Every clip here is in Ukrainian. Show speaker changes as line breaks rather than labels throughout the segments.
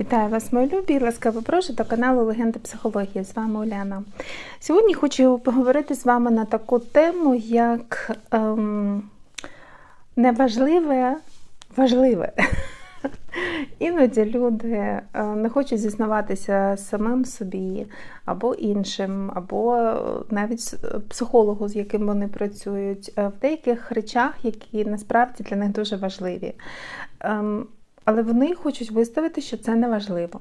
Вітаю вас, мої любі! Ласкаво прошу до каналу Легенди психології. З вами Оляна. Сьогодні хочу поговорити з вами на таку тему, як ем, неважливе, важливе. Іноді люди е, не хочуть зізнаватися самим собі, або іншим, або навіть психологу, з яким вони працюють, е, в деяких речах, які насправді для них дуже важливі. Але вони хочуть виставити, що це не важливо.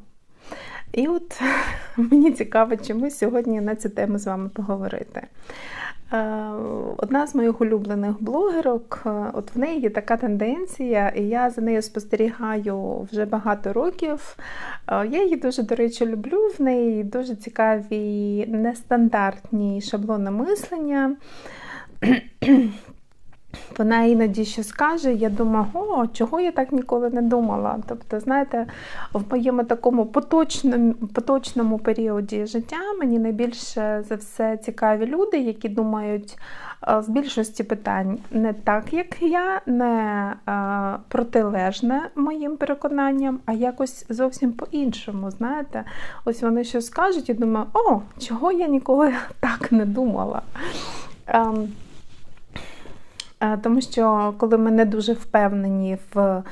І от мені цікаво, чому сьогодні на цю тему з вами поговорити. Е, одна з моїх улюблених блогерок, е, от в неї є така тенденція, і я за нею спостерігаю вже багато років. Е, я її дуже, до речі, люблю. В неї дуже цікаві нестандартні шаблони мислення. Вона іноді що скаже, я думаю, о, чого я так ніколи не думала. Тобто, знаєте, в моєму такому поточному поточному періоді життя мені найбільше за все цікаві люди, які думають з більшості питань не так, як я, не протилежне моїм переконанням, а якось зовсім по-іншому. Знаєте, ось вони що скажуть, і думаю, о, чого я ніколи так не думала. Е, тому що коли ми не дуже впевнені в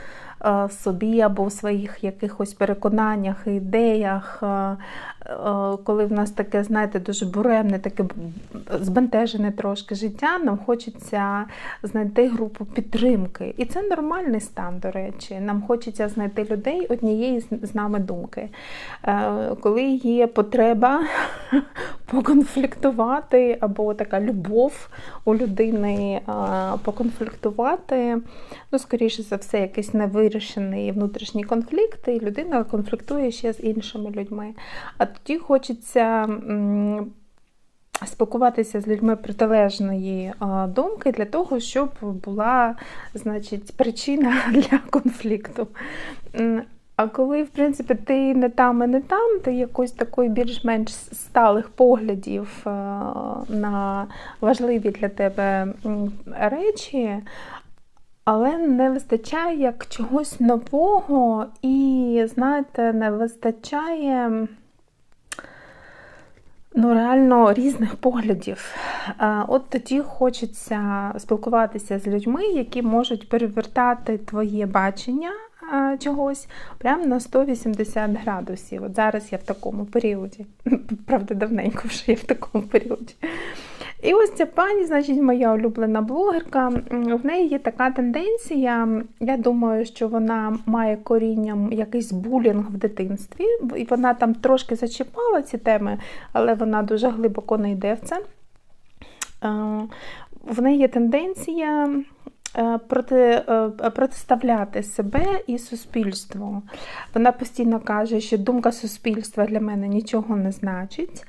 Е, собі або в своїх якихось переконаннях, і ідеях, е, коли в нас таке, знаєте, дуже буремне, таке збентежене трошки життя, нам хочеться знайти групу підтримки. І це нормальний стан, до речі. Нам хочеться знайти людей однієї з нами думки. Коли є потреба поконфліктувати, або така любов у людини поконфліктувати, ну, скоріше за все, якийсь невирішений вирішений внутрішній конфлікт, і людина конфліктує ще з іншими людьми. А тоді хочеться. Спілкуватися з людьми протилежної думки для того, щоб була значить, причина для конфлікту. А коли, в принципі, ти не там і не там, ти якось такої більш-менш сталих поглядів на важливі для тебе речі, але не вистачає як чогось нового, і, знаєте, не вистачає ну, реально різних поглядів. От тоді хочеться спілкуватися з людьми, які можуть перевертати твоє бачення чогось прямо на 180 градусів. От зараз я в такому періоді. Правда, давненько вже я в такому періоді. І ось ця пані, значить, моя улюблена блогерка, в неї є така тенденція. Я думаю, що вона має корінням якийсь булінг в дитинстві, і вона там трошки зачіпала ці теми, але вона дуже глибоко не йде в це. В неї є тенденція. Е, проти, е, протиставляти себе і суспільство. Вона постійно каже, що думка суспільства для мене нічого не значить.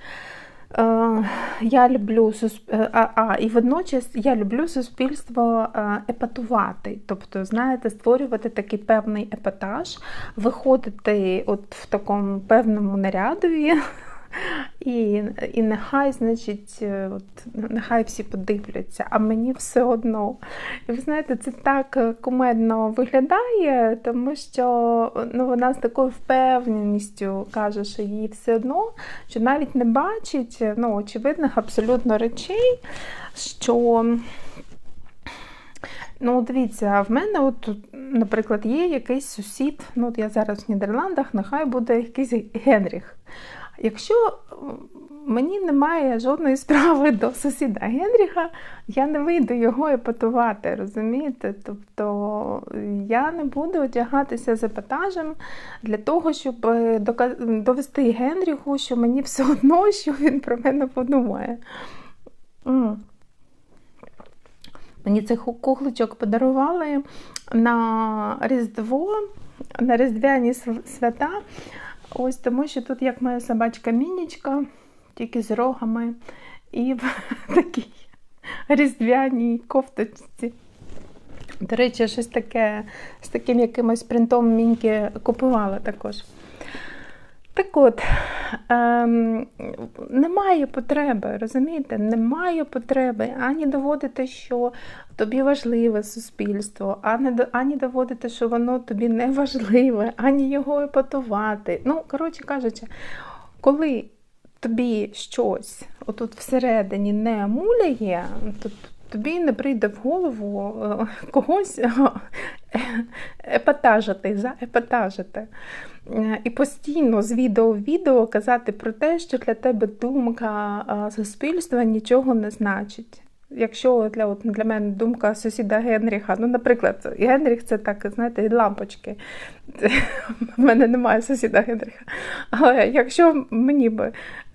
Е, я люблю е, а, і водночас я люблю суспільство е, епатувати, тобто, знаєте, створювати такий певний епатаж, виходити от в такому певному нарядові. І і нехай, значить, е, от, нехай всі подивляться, а мені все одно. І ви знаєте, це так е, кумедно виглядає, тому що ну, вона з такою впевненістю каже, що їй все одно, що навіть не бачить ну, очевидних абсолютно речей, що. Ну, дивіться, в мене, от, наприклад, є якийсь сусід, ну от я зараз в Нідерландах, нехай буде якийсь Генріх. Якщо мені немає жодної справи до сусіда Генріха, я не вийду його епатувати, розумієте? Тобто я не буду одягатися з епатажем для того, щоб е, довести Генріху, що мені все одно, що він про мене подумає. Мені цих кухличок подарували на Різдво, на Різдвяні свята. Ось тому що тут як моя собачка Мінічка, тільки з рогами і в такій різдвяній кофточці. До речі, щось таке з таким якимось принтом міньки купувала також. Так от, ем, немає потреби, розумієте? Немає потреби ані доводити, що тобі важливе суспільство, ані, ані доводити, що воно тобі не важливе, ані його епатувати. Ну, коротше кажучи, коли тобі щось отут всередині не муляє, то тобі не прийде в голову е, когось епатажити, заепатажити. Е, і постійно з відео в відео казати про те, що для тебе думка суспільства нічого не значить. Якщо для от, для мене думка сусіда Генріха, ну, наприклад, Генріх це так, знаєте, лампочки. У мене немає сусіда Генріха. Але якщо мені би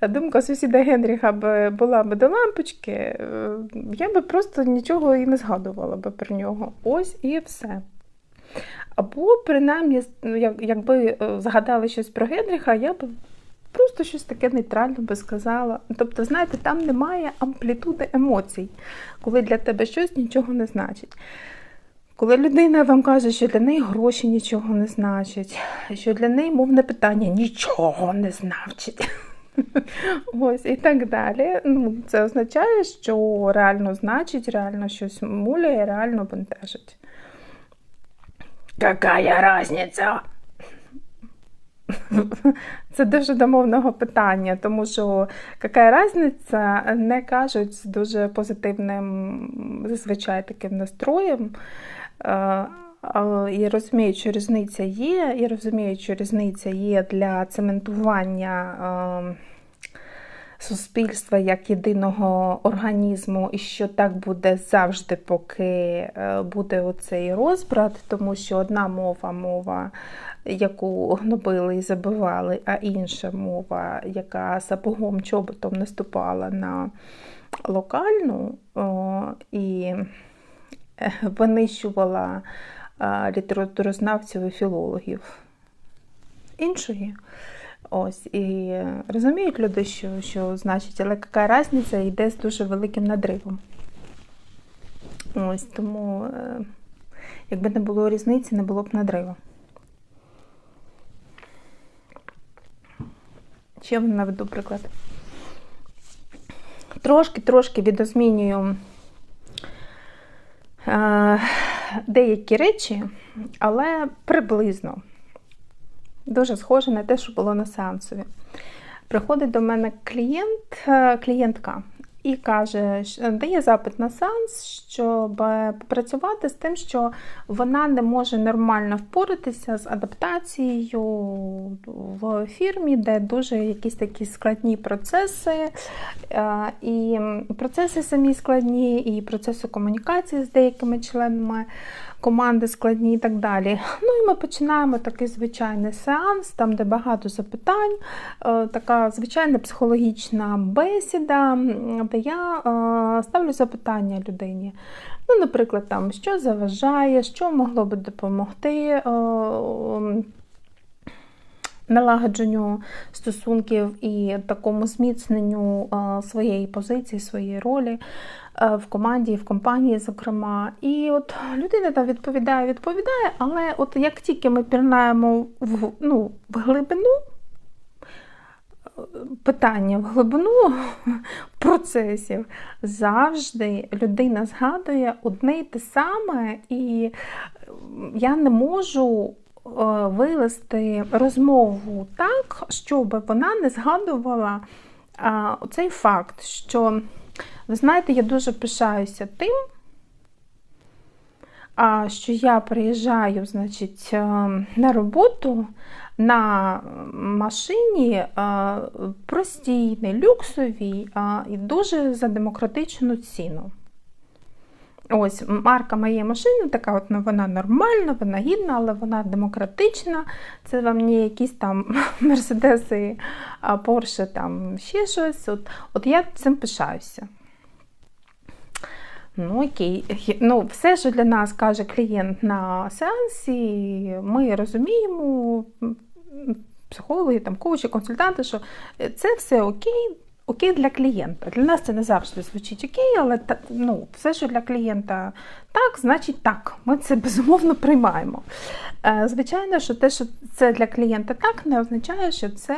думка сусіда Генріха б була б до лампочки, е, я би просто нічого і не згадувала би про нього. Ось і все. Або, принаймні, ну, якби е, згадали щось про Генріха, я б просто щось таке нейтральне би сказала. Тобто, знаєте, там немає амплітуди емоцій, коли для тебе щось нічого не значить. Коли людина вам каже, що для неї гроші нічого не значать, що для неї мовне питання нічого не значить. Ось і так далі. Ну, Це означає, що реально значить, реально щось муляє, реально бентежить. Какая разниця? Це дуже домовного питання, тому що яка різниця не кажуть з дуже позитивним, зазвичай таким настроєм. І розуміють, що різниця є, і розуміють, що різниця є для цементування суспільства як єдиного організму, і що так буде завжди, поки е, буде оцей розбрат, тому що одна мова мова, яку гнобили і забивали, а інша мова, яка сапогом чоботом наступала на локальну і е, винищувала літературознавців і філологів іншої. Ось, І розуміють люди, що що значить, але яка різниця йде з дуже великим надривом. Ось, Тому, е, якби не було різниці, не було б надриву. Ще наведу приклад. Трошки-трошки відозмінюю деякі речі, але приблизно. Дуже схоже на те, що було на сеансові. Приходить до мене клієнт, е, клієнтка і каже, дає запит на сеанс, щоб попрацювати з тим, що вона не може нормально впоратися з адаптацією в фірмі, де дуже якісь такі складні процеси, е, і процеси самі складні, і процеси комунікації з деякими членами команди складні і так далі. Ну і ми починаємо такий звичайний сеанс, там, де багато запитань, е, така звичайна психологічна бесіда, де я е, ставлю запитання людині. Ну, Наприклад, там, що заважає, що могло би допомогти. Е, налагодженню стосунків і такому зміцненню своєї позиції, своєї ролі. Е, в команді, в компанії, зокрема. І от людина там відповідає, відповідає, але от як тільки ми пірнаємо в, ну, в глибину, питання в глибину процесів, завжди людина згадує одне й те саме, і я не можу е, вивести розмову так, щоб вона не згадувала цей факт, що ви знаєте, я дуже пишаюся тим, що я приїжджаю значить, е, на роботу на машині е, простій, не люксовій і дуже за демократичну ціну. Ось марка моєї машини, така от ну, вона нормальна, вона гідна, але вона демократична. Це вам не якісь там Мерседеси, Порше, там ще щось. От, От я цим пишаюся. Ну, окей, ну все, що для нас каже клієнт на сеансі, ми розуміємо, психологи, там, коучі, консультанти, що це все окей, окей для клієнта. Для нас це не завжди звучить окей, але ну, все, що для клієнта так, значить так. Ми це безумовно приймаємо. Е, звичайно, що те, що це для клієнта так, не означає, що це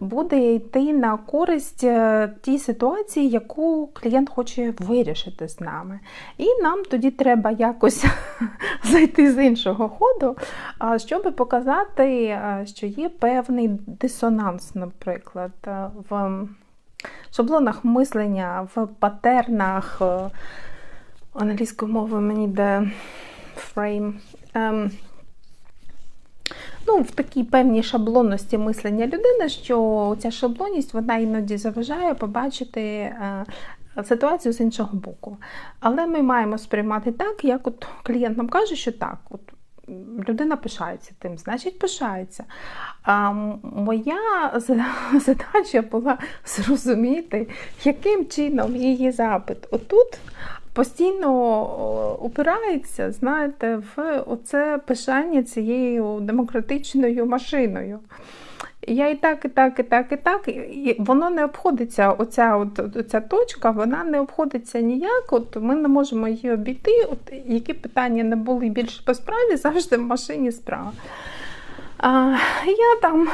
буде йти на користь е, тій ситуації, яку клієнт хоче вирішити з нами. І нам тоді треба якось зайти з іншого ходу, щоб показати, е, що є певний дисонанс, наприклад, в шаблонах мислення, в патернах англійською мовою мені йде фрейм. Ем, ну, В такій певній шаблонності мислення людини, що ця шаблонність вона іноді заважає побачити е, ситуацію з іншого боку. Але ми маємо сприймати так, як от клієнт нам каже, що так. от Людина пишається тим, значить пишається. А Моя задача була зрозуміти, яким чином її запит отут постійно упирається, знаєте, в оце пишання цією демократичною машиною. Я і так, і так, і так, і так. І воно не обходиться, оця от, оця точка, вона не обходиться ніяк. От Ми не можемо її обійти. От Які питання не були більше по справі, завжди в машині справа. А, Я там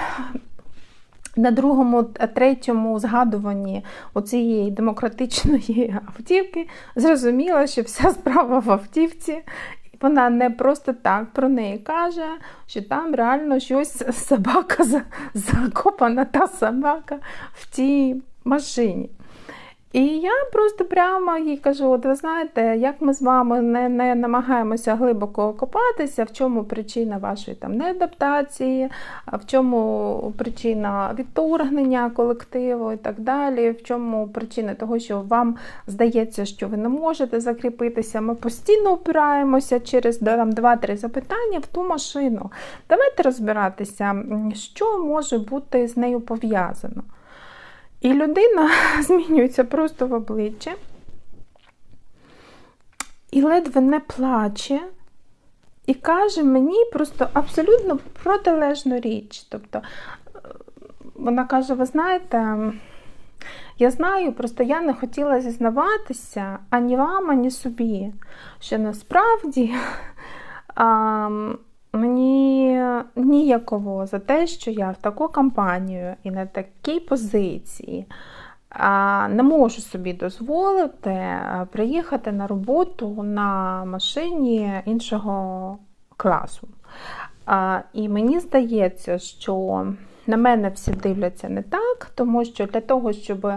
на другому, третьому згадуванні цієї демократичної автівки зрозуміла, що вся справа в автівці. Вона не просто так про неї каже, що там реально щось собака закопана та собака в тій машині. І я просто прямо їй кажу: от ви знаєте, як ми з вами не не намагаємося глибоко копатися, в чому причина вашої там неадаптації, в чому причина відторгнення колективу і так далі, в чому причина того, що вам здається, що ви не можете закріпитися. Ми постійно опираємося через там, 2-3 запитання в ту машину. Давайте розбиратися, що може бути з нею пов'язано. І людина змінюється просто в обличчя і ледве не плаче, і каже мені просто абсолютно протилежну річ. Тобто е, вона каже: ви знаєте, я знаю, просто я не хотіла зізнаватися ані вам, ані собі, що насправді. Мені ніяково за те, що я в таку кампанію і на такій позиції не можу собі дозволити приїхати на роботу на машині іншого класу. І мені здається, що на мене всі дивляться не так, тому що для того, щоб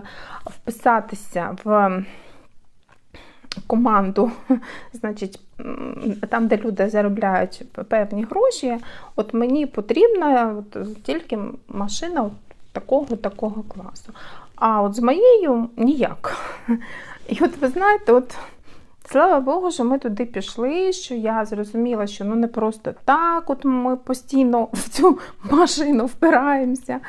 вписатися в команду, значить, там, де люди заробляють певні гроші, от мені потрібна от, тільки машина от такого такого класу. А от з моєю ніяк. І от ви знаєте, от Слава Богу, що ми туди пішли, що я зрозуміла, що ну не просто так, от ми постійно в цю машину впираємося.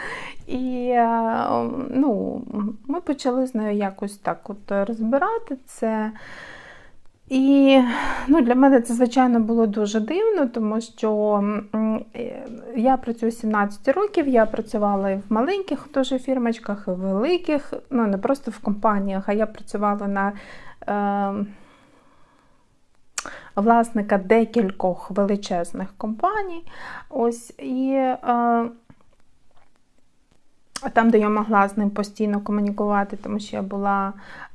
І е, ну, ми почали з нею якось так от розбирати це. І ну, для мене це, звичайно, було дуже дивно, тому що е, я працюю 17 років, я працювала і в маленьких теж фірмочках, і в великих, ну не просто в компаніях, а я працювала на. Е, власника декількох величезних компаній. Ось, І е, там, де я могла з ним постійно комунікувати, тому що я була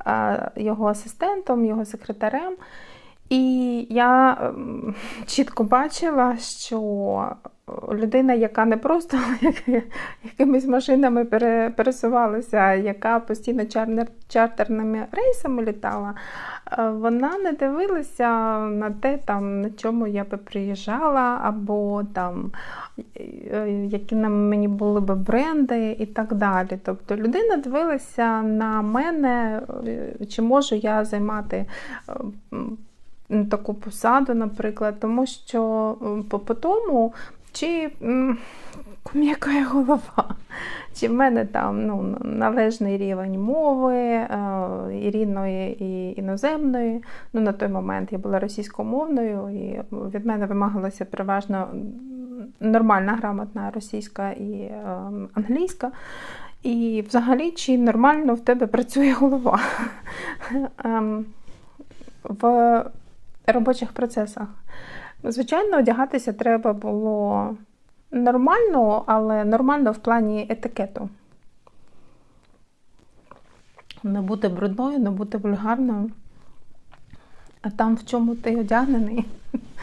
е, його асистентом, його секретарем. І я ем, чітко бачила, що людина, яка не просто якимись машинами пересувалася, яка постійно чартерними рейсами літала, е, вона не дивилася на те, там, на чому я би приїжджала, або там, е, які на мені були б бренди і так далі. Тобто людина дивилася на мене, е, чи можу я займати таку посаду, наприклад, тому що по тому, чи м'яка голова, чи в мене там ну, належний рівень мови, е, і рідної і іноземної. Ну, На той момент я була російськомовною, і від мене вимагалася переважно нормальна грамотна російська і е, англійська. І взагалі, чи нормально в тебе працює голова ем, в робочих процесах. Звичайно, одягатися треба було нормально, але нормально в плані етикету. Не бути брудною, не бути вульгарною. А там, в чому ти одягнений,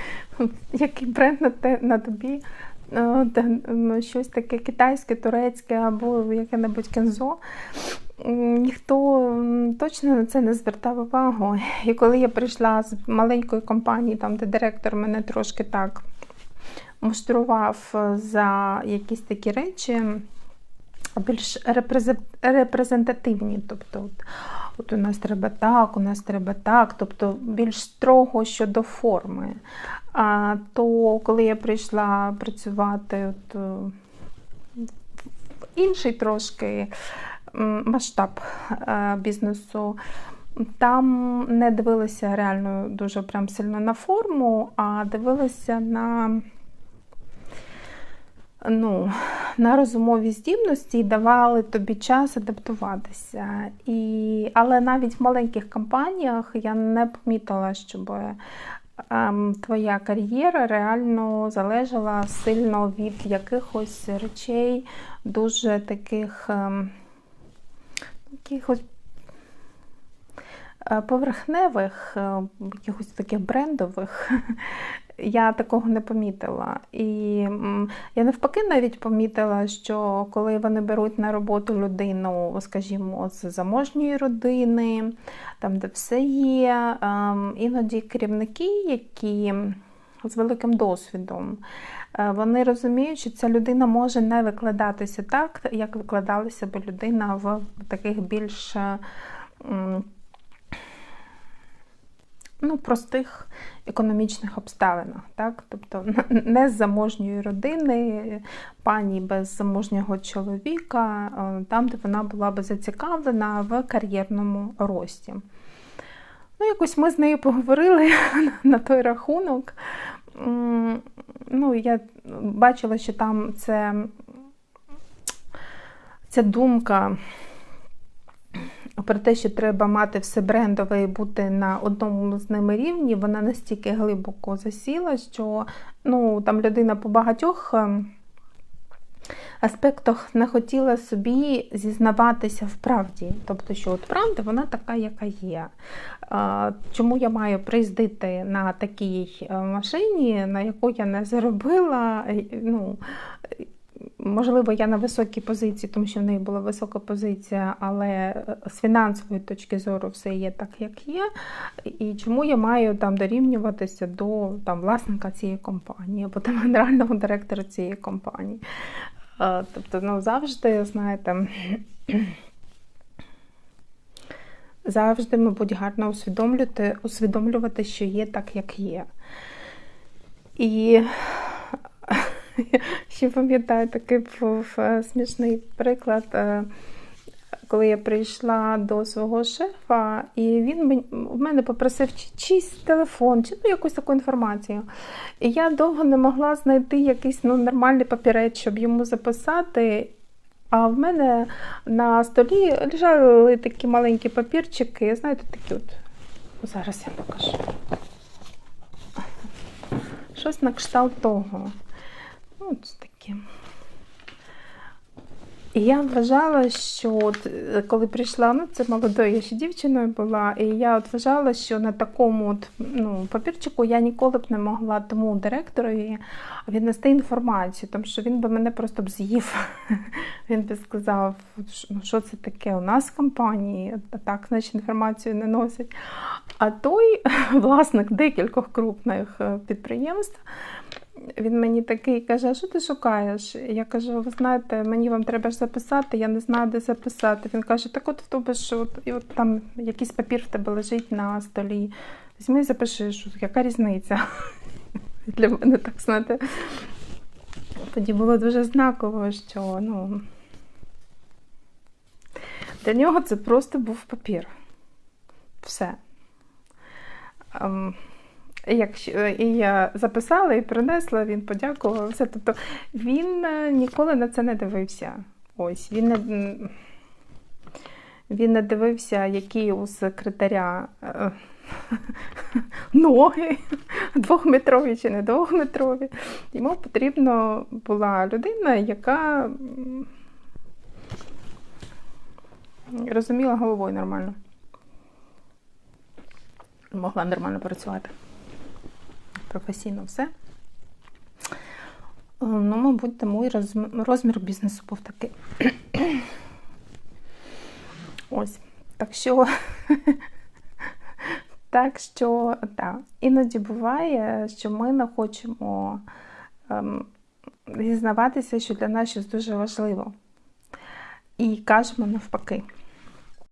який бренд на, те, на тобі, щось таке китайське, турецьке або яке-небудь кензо, ніхто точно на це не звертав увагу. І коли я прийшла з маленької компанії, там де директор мене трошки так муштрував за якісь такі речі, більш репрезентативні. Тобто, от, у нас треба так, у нас треба так, тобто більш строго щодо форми. А то коли я прийшла працювати от, в інший трошки масштаб е, бізнесу, там не дивилися реально дуже прям сильно на форму, а дивилися на ну, на розумові здібності і давали тобі час адаптуватися. І, Але навіть в маленьких компаніях я не помітила, щоб ем, твоя кар'єра реально залежала сильно від якихось речей, дуже таких ем, якихось е, поверхневих, е, якихось таких брендових я такого не помітила. І я навпаки навіть помітила, що коли вони беруть на роботу людину, скажімо, з заможньої родини, там, де все є, ем, іноді керівники, які з великим досвідом, е, вони розуміють, що ця людина може не викладатися так, як викладалася б людина в таких більш ну, простих економічних обставинах. Так? Тобто не з заможньої родини, пані без заможнього чоловіка, е, там, де вона була би зацікавлена в кар'єрному рості. Ну, Якось ми з нею поговорили на той рахунок. Ну, Я бачила, що там це, ця думка про те, що треба мати все брендове і бути на одному з ними рівні, вона настільки глибоко засіла, що ну, там людина по багатьох ем, аспектах не хотіла собі зізнаватися в правді. Тобто, що от правда, вона така, яка є. Чому я маю приїздити на такій е, машині, на яку я не заробила? ну, Можливо, я на високій позиції, тому що в неї була висока позиція, але е, з фінансової точки зору все є так, як є. І чому я маю там дорівнюватися до там, власника цієї компанії, або там генерального директора цієї компанії. Е, тобто, ну, завжди, знаєте, завжди, мабуть, гарно усвідомлювати, усвідомлювати, що є так, як є. І Ще пам'ятаю такий був е, смішний приклад, е, коли я прийшла до свого шефа, і він в мене попросив чийсь телефон, чи ну, якусь таку інформацію. І я довго не могла знайти якийсь ну, нормальний папірець, щоб йому записати. А в мене на столі лежали такі маленькі папірчики, знаєте, такі от. Зараз я покажу. Щось на кшталт того. От таке. І я вважала, що от, е, коли прийшла, ну це молодою я ще дівчиною була, і я от вважала, що на такому от, ну, папірчику я ніколи б не могла тому директорові віднести інформацію, тому що він би мене просто б з'їв. Він би сказав, ну що це таке у нас в компанії, а так, значить, інформацію не носять. А той власник декількох крупних е, підприємств. Він мені такий каже, а що ти шукаєш? Я кажу, ви знаєте, мені вам треба ж записати, я не знаю, де записати. Він каже, так от в тебе ж от, і от там якийсь папір в тебе лежить на столі. Візьми і запиши, що яка різниця? Для мене так знаєте. Тоді було дуже знаково, що ну, для нього це просто був папір. Все. Якщо е, і я записала і принесла, він подякував. Все. Тобто він е, ніколи на це не дивився. Ось, він не, він не дивився, які у секретаря е, ноги, двохметрові чи не двохметрові. Йому потрібна була людина, яка розуміла головою нормально. Могла нормально працювати. Професійно все. Е, Ну, мабуть, тому і розмір бізнесу був такий. Ось. Так що, так що, так, іноді буває, що ми не хочемо ем, дізнаватися, що для нас щось дуже важливо. І кажемо навпаки.